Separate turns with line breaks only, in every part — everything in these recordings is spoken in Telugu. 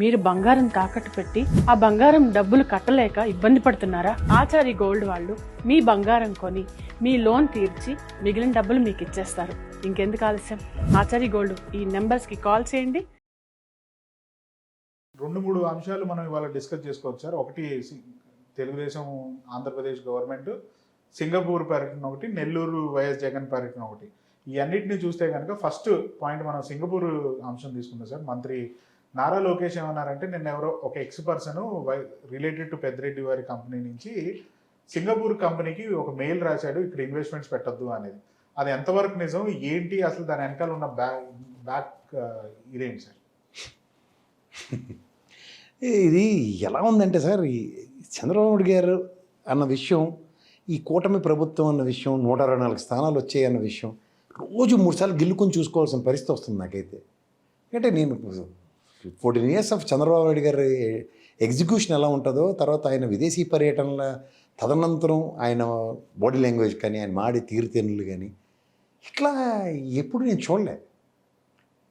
మీరు బంగారం తాకట్టు పెట్టి ఆ బంగారం డబ్బులు కట్టలేక ఇబ్బంది పడుతున్నారా? ఆచారి గోల్డ్ వాళ్ళు మీ బంగారం కొని మీ లోన్ తీర్చి మిగిలిన డబ్బులు మీకు ఇచ్చేస్తారు. ఇంకెందుకు ఆలస్యం? ఆచారి గోల్డ్ ఈ నెంబర్స్కి కాల్ చేయండి.
రెండు మూడు అంశాలు మనం ఇవాళ డిస్కస్ చేసుకోవచ్చు సార్. ఒకటి తెలుగుదేశం ఆంధ్రప్రదేశ్ గవర్నమెంట్ సింగపూర్ పర్యటన ఒకటి నెల్లూరు వైఎస్ జగన్ పర్యటన ఒకటి. ఈ అన్నిటిని చూస్తే కనుక ఫస్ట్ పాయింట్ మనం సింగపూర్ అంశం తీసుకుందాం సార్. మంత్రి నారా లోకేష్ ఏమన్నారంటే నిన్న ఎవరో ఒక ex person related to Peddireddy వారి కంపెనీ నుంచి సింగపూర్ కంపెనీకి ఒక మెయిల్ రాశాడు ఇక్కడ ఇన్వెస్ట్మెంట్స్ పెట్టొద్దు అనేది. అది ఎంతవరకు నిజం? ఏంటి అసలు దాని వెనకాల ఉన్న బ్యాక్ బ్యాక్ ఇదేంటి సార్?
ఇది ఎలా ఉందంటే సార్ ఈ చంద్రబాబు గారు అన్న విషయం ఈ కూటమి ప్రభుత్వం అన్న విషయం నూట అరవై నాలుగు స్థానాలు వచ్చాయి అన్న విషయం రోజు మూడుసార్లు గిల్లుకొని చూసుకోవాల్సిన పరిస్థితి వస్తుంది నాకైతే. అంటే నేను fourteen years of Chandrababu Naidu గారి ఎగ్జిక్యూషన్ ఎలా ఉంటుందో తర్వాత ఆయన విదేశీ పర్యటనల తదనంతరం ఆయన బాడీ లాంగ్వేజ్ కానీ ఆయన మాడే తీరుతెన్నులు కానీ ఇట్లా ఎప్పుడు నేను చూడలే.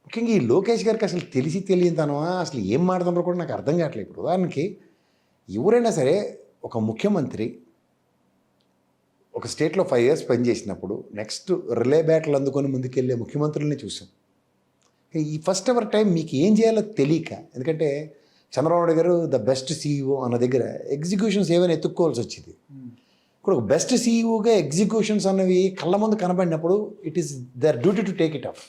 ముఖ్యంగా ఈ లోకేష్ గారికి అసలు తెలిసి తెలియదనమా అసలు ఏం మాడుతున్నారో కూడా నాకు అర్థం కావట్లేదు ఇప్పుడు ఉదాహరణకి ఎవరైనా సరే ఒక ముఖ్యమంత్రి ఒక స్టేట్లో ఫైవ్ ఇయర్స్ పనిచేసినప్పుడు నెక్స్ట్ రిలే బ్యాట్లు అందుకొని ముందుకెళ్ళే ముఖ్యమంత్రుల్ని చూసాం. ఈ ఫస్ట్ ఎవర్ టైం మీకు ఏం చేయాలో తెలియక ఎందుకంటే చంద్రబాబు గారు ద బెస్ట్ సీఈఓ అన్న దగ్గర ఎగ్జిక్యూషన్స్ ఏమైనా ఎత్తుక్కోవాల్సి వచ్చింది. ఇప్పుడు ఒక బెస్ట్ సీఈఓగా ఎగ్జిక్యూషన్స్ అన్నవి కళ్ళ ముందు కనబడినప్పుడు it is their duty to take it off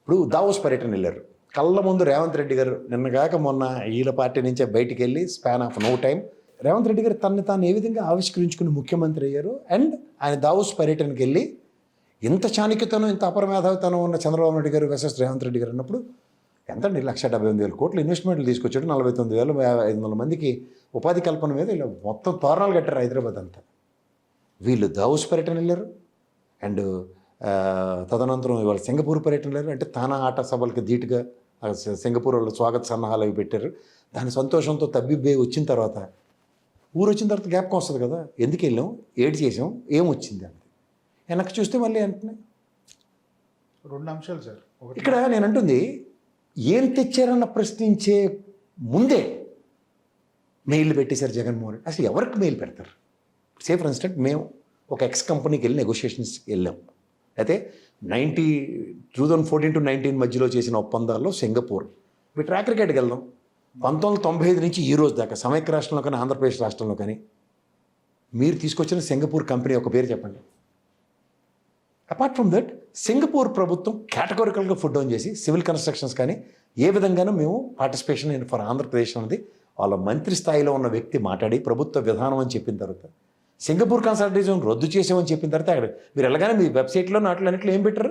ఇప్పుడు దావోస్ పర్యటన వెళ్ళారు. కళ్ళ ముందు రేవంత్ రెడ్డి గారు నిన్నగాక మొన్న వీళ్ళ పార్టీ నుంచే బయటికి వెళ్ళి span of no time Revanth Reddy గారు తనని తాను ఏ విధంగా ఆవిష్కరించుకుని ముఖ్యమంత్రి అయ్యారు? అండ్ ఆయన దావోస్ పర్యటనకి వెళ్ళి ఇంత చాణక్యతనం ఇంత అపరమేధావితనం ఉన్న చంద్రబాబు నాయుడు గారు వెసెస్ రేవంత్ రెడ్డి గారు అన్నప్పుడు ఎంతండి లక్ష డెబ్బై ఎనిమిది వేల కోట్లు ఇన్వెస్ట్మెంట్లు తీసుకొచ్చాడు నలభై తొమ్మిది వేల ఐదు వందల మందికి ఉపాధి కల్పన మీద ఇలా మొత్తం తోరణాలు కట్టారు హైదరాబాద్ అంతా. వీళ్ళు దావుస్ పర్యటన వెళ్ళారు అండ్ తదనంతరం ఇవాళ సింగపూర్ పర్యటన వెళ్ళారు. అంటే తానా ఆట సభలకు ధీటుగా సింగపూర్ వాళ్ళు స్వాగత సన్నాహాలు అవి పెట్టారు. దాని సంతోషంతో తబ్బిబ్బే వచ్చిన తర్వాత ఊరు వచ్చిన తర్వాత జ్ఞాపకం వస్తుంది కదా ఎందుకు వెళ్ళాం ఏడు చేసాం ఏమొచ్చింది అని వెనక్కి చూస్తే మళ్ళీ అంటున్నాయి
రెండు అంశాలు సార్.
ఇక్కడ నేను అంటుంది ఏం తెచ్చారన్న ప్రశ్నించే ముందే మెయిల్ పెట్టేశారు జగన్మోహన్ రెడ్డి. అసలు ఎవరికి మెయిల్ పెడతారు? సే ఫర్ ఇన్స్టెంట్ మేము ఒక ఎక్స్ కంపెనీకి వెళ్ళి నెగోషియేషన్స్కి వెళ్ళాం. అయితే ninety two thousand fourteen to nineteen మధ్యలో చేసిన ఒప్పందాల్లో సింగపూర్. మీ ట్రాక్ రికార్డ్కి వెళ్దాం. పంతొమ్మిది వందల తొంభై ఐదు నుంచి ఈ రోజు దాకా సమైక్య రాష్ట్రంలో కానీ ఆంధ్రప్రదేశ్ రాష్ట్రంలో కానీ మీరు తీసుకొచ్చిన సింగపూర్ కంపెనీ ఒక పేరు చెప్పండి. అపార్ట్ ఫ్రమ్ దట్ సింగపూర్ ప్రభుత్వం కేటగోరికల్గా ఫుడ్ డౌన్ చేసి సివిల్ కన్స్ట్రక్షన్స్ కానీ ఏ విధంగానూ మేము పార్టిసిపేషన్ ఇన్ ఫర్ ఆంధ్రప్రదేశ్ అనేది వాళ్ళ మంత్రి స్థాయిలో ఉన్న వ్యక్తి మాట్లాడి ప్రభుత్వ విధానం అని చెప్పిన తర్వాత సింగపూర్ కన్సల్టేషన్ రద్దు చేసామని చెప్పిన తర్వాత అక్కడ మీరు వెళ్ళగానే మీ వెబ్సైట్లో నాట్లన్నింటిలో ఏం పెట్టారు?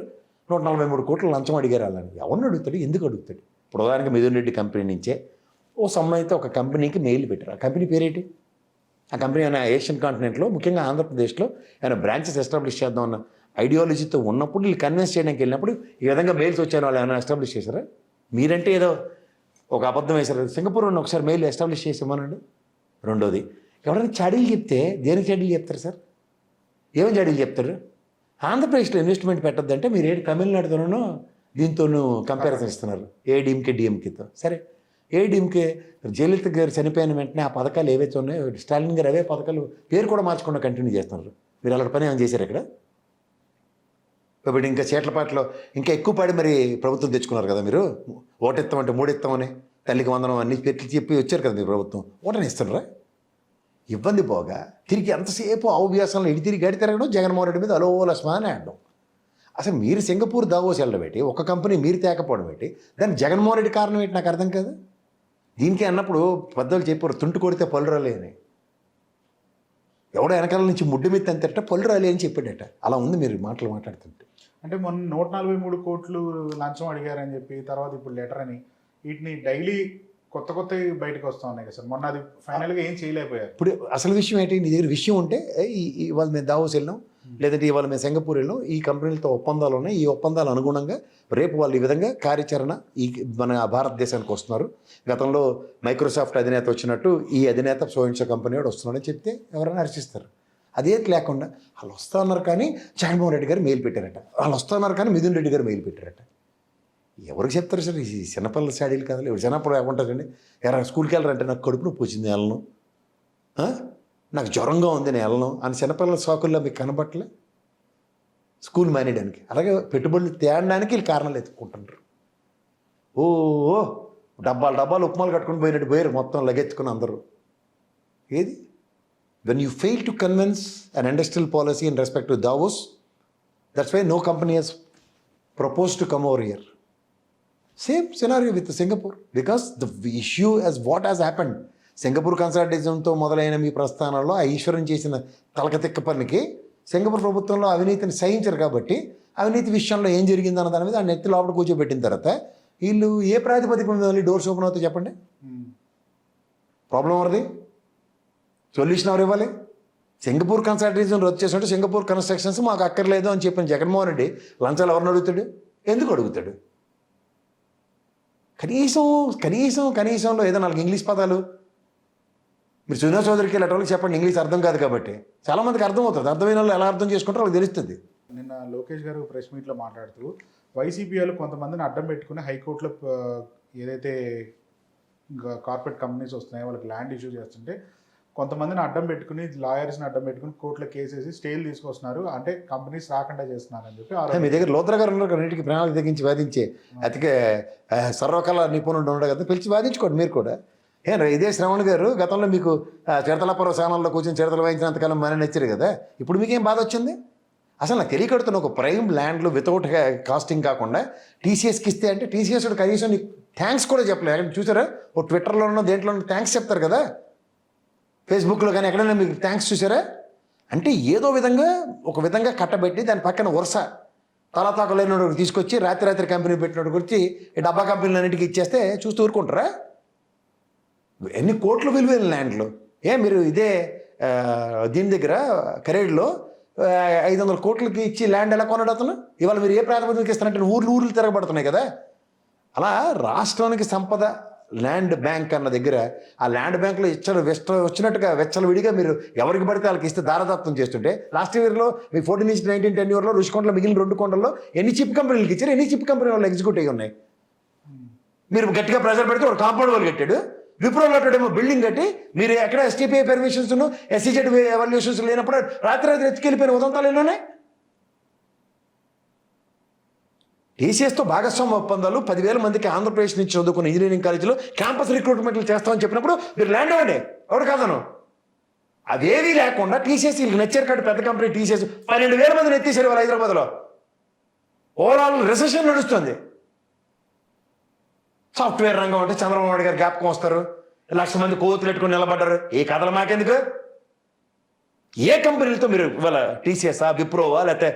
నూట నలభై మూడు కోట్లు లంచం అడిగారు అలాని. ఎవరిని అడుగుతాడు? ఎందుకు అడుగుతాడు? ఇప్పుడు ఉదాహరణకి మిథున్ రెడ్డి కంపెనీ నుంచే ఓ సమ్మాయితో ఒక కంపెనీకి మెయిల్ పెట్టారు. ఆ కంపెనీ పేరేంటి? ఆ కంపెనీ ఆయన ఏషియన్ కాంటినెంట్లో ముఖ్యంగా ఆంధ్రప్రదేశ్లో ఆయన బ్రాంచెస్ ఎస్టాబ్లిష్ చేద్దాం అన్న ఐడియాలజీతో ఉన్నప్పుడు వీళ్ళు కన్విన్స్ చేయడానికి వెళ్ళినప్పుడు ఈ విధంగా మెయిల్స్ వచ్చాను వాళ్ళు ఏమైనా ఎస్టాబ్లిష్ చేశారా? మీరంటే ఏదో ఒక అబద్ధం వేశారు. సింగపూర్ ఉన్న ఒకసారి మెయిల్ ఎస్టాబ్లిష్ చేసామనండి రెండోది ఎవరైనా చాడీలు చెప్తే దేనికి చాడీలు చెప్తారు సార్? ఏమేమి చాడీలు చెప్తారు? ఆంధ్రప్రదేశ్లో ఇన్వెస్ట్మెంట్ పెట్టద్దంటే మీరు ఏంటి తమిళనాడుతోనూ దీంతోనూ కంపారిజన్ ఇస్తున్నారు. ఏ డిఎంకే డిఎంకేతో. సరే ఏ డిఎంకే జయలలిత గారు చనిపోయిన వెంటనే ఆ పథకాలు ఏవైతే ఉన్నాయో స్టాలిన్ గారు అవే పథకాలు పేరు కూడా మార్చకుండా కంటిన్యూ చేస్తున్నారు. మీరు అలాంటి పని ఏమైనా చేశారు ఇక్కడ? ఇప్పుడు ఇంకా చీట్లపాట్లో ఇంకా ఎక్కువ పాడి మరి ప్రభుత్వం తెచ్చుకున్నారు కదా మీరు? ఓటెత్తామంటే మూడెత్తామని తల్లికి వందనం అన్ని పెట్టి చెప్పి వచ్చారు కదా మీ ప్రభుత్వం. ఓటని ఇస్తున్నారా? ఇబ్బంది పోగా తిరిగి ఎంతసేపు అవ్యాసంలో ఇడి తిరిగి గడి తిరగడం జగన్మోహన్ రెడ్డి మీద అలోలస్మా అని ఆడడం అసలు మీరు సింగపూర్ దావోస్ వెళ్ళడం పెట్టి ఒక కంపెనీ మీరు తేకపోవడం పెట్టి దాని జగన్మోహన్ రెడ్డి కారణం ఏంటి? నాకు అర్థం కాదు. దీనికి అన్నప్పుడు పెద్దలు చెప్పారు తుంటు కొడితే పళ్ళు రాలే అని. ఎవడో వెనకాల నుంచి ముడ్డు మీద అంతట పళ్ళు రాలే అని చెప్పాడట. అలా ఉంది మీరు మాటలు మాట్లాడుతుంటే.
అంటే మొన్న నూట నలభై మూడు కోట్లు లంచం అడిగారని చెప్పి తర్వాత ఇప్పుడు లెటర్ అని. వీటిని డైలీ కొత్త కొత్త బయటకు వస్తూ ఉన్నాయి కదా సార్. మొన్న అది ఫైనల్గా ఏం చేయలేకపోయారు?
ఇప్పుడు అసలు విషయం ఏంటి? నీ దగ్గర విషయం ఉంటే ఇవాళ మేము దావోస్ వెళ్ళాం లేదంటే ఇవాళ మేము సింగపూర్ వెళ్ళాం ఈ కంపెనీలతో ఒప్పందాలు ఉన్నాయి. ఈ ఒప్పందాలు అనుగుణంగా రేపు వాళ్ళు ఈ విధంగా కార్యాచరణ ఈ మన భారతదేశానికి వస్తున్నారు. గతంలో మైక్రోసాఫ్ట్ అధినేత వచ్చినట్టు ఈ అధినేత సోయిన్షా కంపెనీ వాడు వస్తున్నాడని చెప్తే ఎవరైనా హర్షిస్తారు. అదేది లేకుండా వాళ్ళు వస్తున్నారు కానీ జగన్మోహన్ రెడ్డి గారు మెయిల్ పెట్టారట. వాళ్ళు వస్తున్నారు కానీ మిథున్ రెడ్డి గారు మెయిల్ పెట్టారట. ఎవరికి చెప్తారు సార్? ఈ చిన్నపిల్లల శాడీలు కాదు ఎవరు చిన్నప్పుడు ఏమంటారండి? ఎవరైనా స్కూల్కి వెళ్ళారంటే నాకు కడుపు నొప్పి వచ్చింది వెళ్ళను నాకు జ్వరంగా ఉంది నేను వెళ్ళను అని చిన్నపిల్లల సోకుల్లో మీకు కనబట్టలే? స్కూల్ మానేయడానికి. అలాగే పెట్టుబడులు తేయడానికి వీళ్ళు కారణాలు ఎత్తుకుంటుంటారు ఓ ఓ, డబ్బాలు డబ్బాలు ఉప్మాలు కట్టుకుని పోయినట్టు పోయారు మొత్తం లగెత్తుకుని అందరూ. ఏది? When you fail to convince an industrial policy in respect to Davos that's why no company has propose to come over year same scenario with Singapore because the issue as what has happened Singapore కన్సల్టేషన్తో మొదలైన మీ ప్రస్థానంలో ఆ ఈశ్వరం చేసిన తలకతిక్క పనికి సింగపూర్ ప్రభుత్వంలో అవినీతిని సహించరు కాబట్టి అవినీతి విషయంలో ఏం జరిగిందన్న దాని మీద ఆ నెత్తి లోపల కూర్చోబెట్టిన తర్వాత వీళ్ళు ఏ ప్రాతిపదిక మీద మళ్ళీ డోర్స్ ఓపెన్ అవుతాయి చెప్పండి? ప్రాబ్లం ఎవరిది? సొల్యూషన్ ఎవరు? ఇవ్వాలి సింగపూర్ కన్సల్టెన్సీని రద్దు చేసినట్టు సింగపూర్ కన్స్ట్రక్షన్స్ మాకు అక్కర్లేదు అని చెప్పిన జగన్మోహన్ రెడ్డి లంచాలు ఎవరిని అడుగుతాడు? ఎందుకు అడుగుతాడు? కనీసం కనీసం కనీసంలో ఏదో నాలుగు ఇంగ్లీష్ పదాలు. మీరు సునీల్ చౌదరికి ఇలాంటి చెప్పండి ఇంగ్లీష్ అర్థం కాదు కాబట్టి. చాలామందికి మందికి అర్థమవుతుంది. అర్థమైన వాళ్ళు ఎలా అర్థం చేసుకుంటారో వాళ్ళకి తెలుస్తుంది.
నిన్న లోకేష్ గారు ప్రెస్ మీట్లో మాట్లాడుతూ వైసీపీ వాళ్ళు కొంతమందిని అడ్డం పెట్టుకుని హైకోర్టులో ఏదైతే కార్పొరేట్ కంపెనీస్ వస్తున్నాయో వాళ్ళకి ల్యాండ్ ఇష్యూ చేస్తుంటే కొంతమందిని అడ్డం పెట్టుకుని లాయర్స్ని అడ్డం పెట్టుకుని కోర్టులో కేసేసి స్టేలు తీసుకొస్తున్నారు. అంటే కంపెనీస్ రాకుండా చేస్తున్నారు అని చెప్పి
మీ దగ్గర లోత్ర గారు అన్నిటికీ ప్రణాళిక తెగించి వాదించే. అతికే సర్వకళ నిపుణుడు ఉండడు కదా పిలిచి వాదించుకోండి మీరు కూడా. ఏ ఇదే శ్రవణ్ గారు గతంలో మీకు ఆ, చిడతలపుర స్థానంలో కూర్చొని చిడతలు వాయించినంతకాలం మన నచ్చారు కదా ఇప్పుడు మీకేం బాధ వచ్చింది? అసలు నాకు తెలియకడుతున్న ఒక ప్రైమ్ ల్యాండ్లు వితౌట్ కాస్టింగ్ కాకుండా టీసీఎస్కి ఇస్తే అంటే టీసీఎస్ కనీసం నీకు థ్యాంక్స్ కూడా చెప్పలేదు. చూసారా? ఓ ట్విట్టర్లోనో దేంట్లో థ్యాంక్స్ చెప్తారు కదా. ఫేస్బుక్లో కానీ ఎక్కడైనా మీకు థ్యాంక్స్ చూసారా? అంటే ఏదో విధంగా ఒక విధంగా కట్టబెట్టి దాని పక్కన వరుస తలతాకలేని తీసుకొచ్చి రాత్రి రాత్రి కంపెనీ పెట్టినట్టు గురించి ఈ డబ్బా కంపెనీలన్నిటికీ ఇచ్చేస్తే చూస్తూ ఊరుకుంటారా? ఎన్ని కోట్లు విలువైన ల్యాండ్లు. ఏ మీరు ఇదే దీని దగ్గర కరేడ్లో ఐదు వందల కోట్లకి ఇచ్చి ల్యాండ్ ఎలా కొన్నాడు అతను? ఇవాళ మీరు ఏ ప్రాతిపదికన ఇస్తారంటే ఊర్లు ఊర్లు తిరగబడుతున్నాయి కదా. అలా రాష్ట్రానికి సంపద ల్యాండ్ బ్యాంక్ అన్న దగ్గర ఆ ల్యాండ్ బ్యాంక్లో ఇచ్చలు వెస్ట్ వచ్చినట్టుగా వెచ్చలు విడిగా మీరు ఎవరికి పడితే వాళ్ళకి ఇస్తే దారదత్వం చేస్తుంటే లాస్ట్ ఇయర్లో మీ ఫోర్టీన్ నుంచి నైన్టీన్ టెన్ ఇయర్లో రుషికొండలో మిగిలిన రెండు కొండల్లో ఎన్ని చిప్ కంపెనీలకు ఇచ్చారు ఎన్ని చిప్ కంపెనీ వాళ్ళు ఎగ్జిక్యూట్ అయ్యి ఉన్నాయి? మీరు గట్టిగా ప్రెజర్ పెడితే ఒక కాంపౌండ్ వాళ్ళు కట్టాడు. విప్రోలో ఏమో బిల్డింగ్ కట్టి మీరు ఎక్కడ ఎస్టీపీఐ పెర్మిషన్స్ ఎస్సీజెడ్ ఎవల్యూషన్స్ లేనప్పుడు రాత్రి రాత్రి ఎత్తుకెళ్ళిపోయిన ఉదంతాలు ఎన్నోనే ఉన్నాయి టీసీఎస్తో భాగస్వామ్య ఒప్పందాలు పదివేల మందికి ఆంధ్రప్రదేశ్ నుంచి చదువుకున్న ఇంజనీరింగ్ కాలేజీలో క్యాంపస్ రిక్రూట్మెంట్లు చేస్తామని చెప్పినప్పుడు మీరు ల్యాండ్ అవ్వండి. ఎవడు కాదను? అదేవీ లేకుండా టీసీఎస్ వీళ్ళకి నచ్చారు కాబట్టి పెద్ద కంపెనీ టీసీఎస్ పన్నెండు వేల మందిని ఎత్తేసారు వాళ్ళు హైదరాబాద్లో. ఓవరాల్ రిసెషన్ నడుస్తుంది. సాఫ్ట్వేర్ రంగం అంటే చంద్రబాబు నాయుడు గారు జ్ఞాపకం వస్తారు. లక్ష మంది కోతులు పెట్టుకుని నిలబడ్డారు. ఈ కథలు మాకెందుకు? ఏ కంపెనీలతో మీరు ఇవాళ టీసీఎస్ విప్రోవా లేకపోతే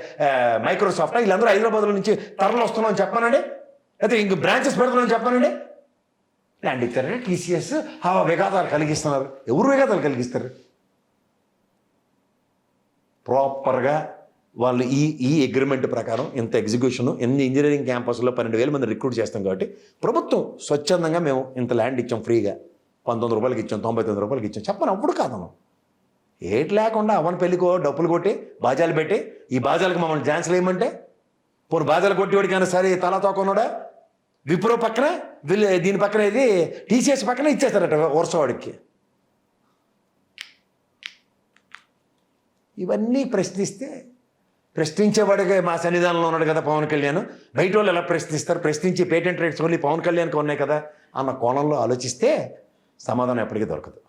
మైక్రోసాఫ్ట్? వీళ్ళందరూ హైదరాబాద్ నుంచి తరలు వస్తున్నామని చెప్పానండి. లేకపోతే ఇంక బ్రాంచెస్ పెడుతున్నామని చెప్పానండి. ల్యాండ్ ఇచ్చారంటే టీసీఎస్ ఆ విఘాతాలు కలిగిస్తున్నారు. ఎవరు విఘాతాలు కలిగిస్తారు? ప్రాపర్గా వాళ్ళు ఈ ఈ అగ్రిమెంట్ ప్రకారం ఇంత ఎగ్జిక్యూషన్ ఎన్ని ఇంజనీరింగ్ క్యాంపస్లో పన్నెండు వేల మంది రిక్రూట్ చేస్తాం కాబట్టి ప్రభుత్వం స్వచ్ఛందంగా మేము ఇంత ల్యాండ్ ఇచ్చాం ఫ్రీగా. పంతొమ్మిది రూపాయలకి ఇచ్చాం తొంభై తొమ్మిది రూపాయలకి ఇచ్చాం. చెప్పను అప్పుడు కాదను. ఏటి లేకుండా అవన్ పెళ్ళికో డప్పులు కొట్టి బాజాలు పెట్టి ఈ బాజాలకు మమ్మల్ని డాన్స్లు వేయమంటే పోను బాజాలు కొట్టేవాడికైనా సరే తలా తోకొన్నాడా విప్రో పక్కన వీళ్ళు దీని పక్కన ఇది టీసీఎస్ పక్కన ఇచ్చేస్తారట వరుసవాడికి ఇవన్నీ ప్రశ్నిస్తే ప్రశ్నించేవాడిగా మా సన్నిధానంలో ఉన్నాడు కదా పవన్ కళ్యాణ్. బయట వాళ్ళు ఎలా ప్రశ్నిస్తారు? ప్రశ్నించి పేటెంట్ రైట్స్ ఓన్లీ పవన్ కళ్యాణ్కి ఉన్నాయి కదా అన్న కోణంలో ఆలోచిస్తే సమాధానం ఎప్పటికీ దొరకదు.